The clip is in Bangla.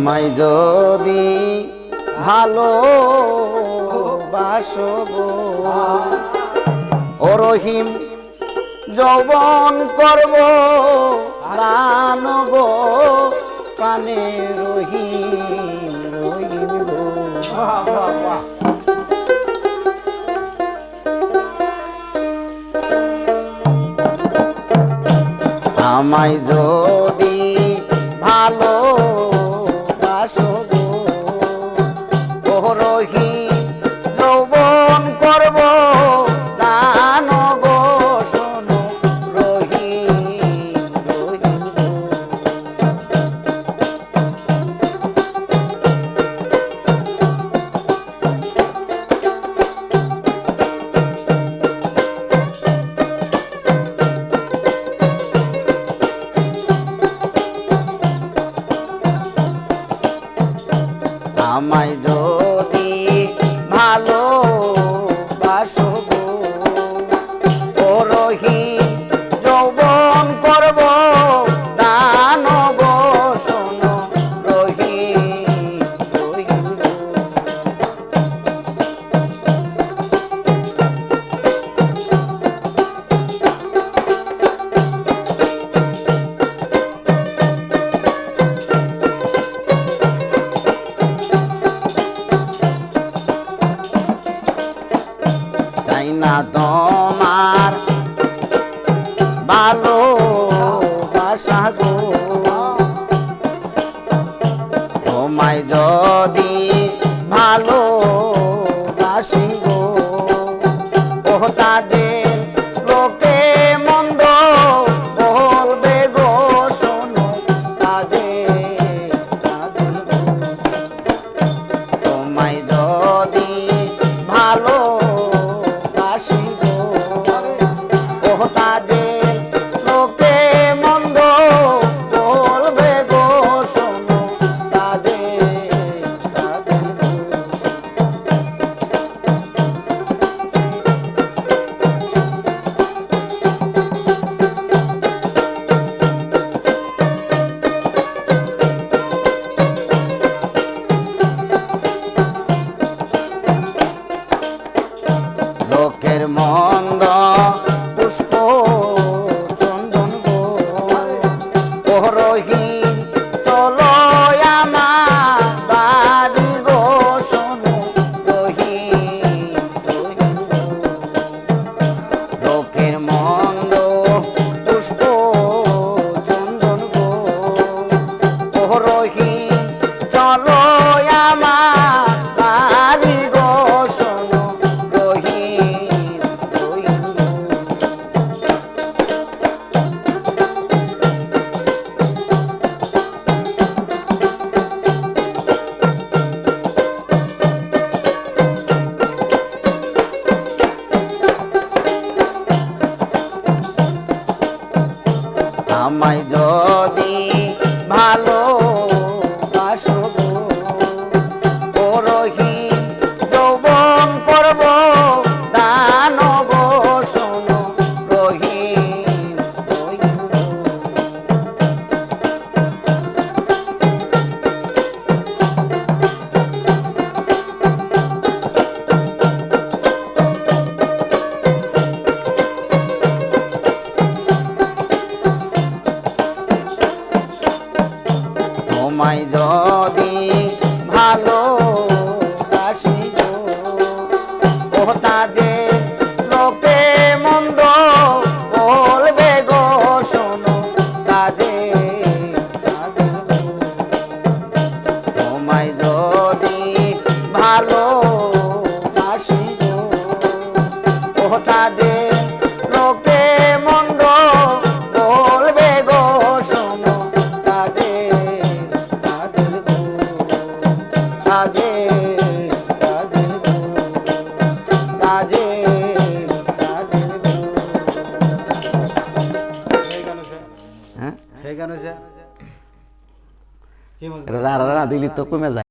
আমায় যদি ভালো বাসব ও রহিম, যৌবন করব, দান গো। প্রাণে রহিম রহিম আমায় যদি ভালো চাই না তোমার ভালো তোমায় যদি ভালো Hermano. আমায় যদি ভালো আমায় এটা রাড়া না দিলি তো কমে যায়।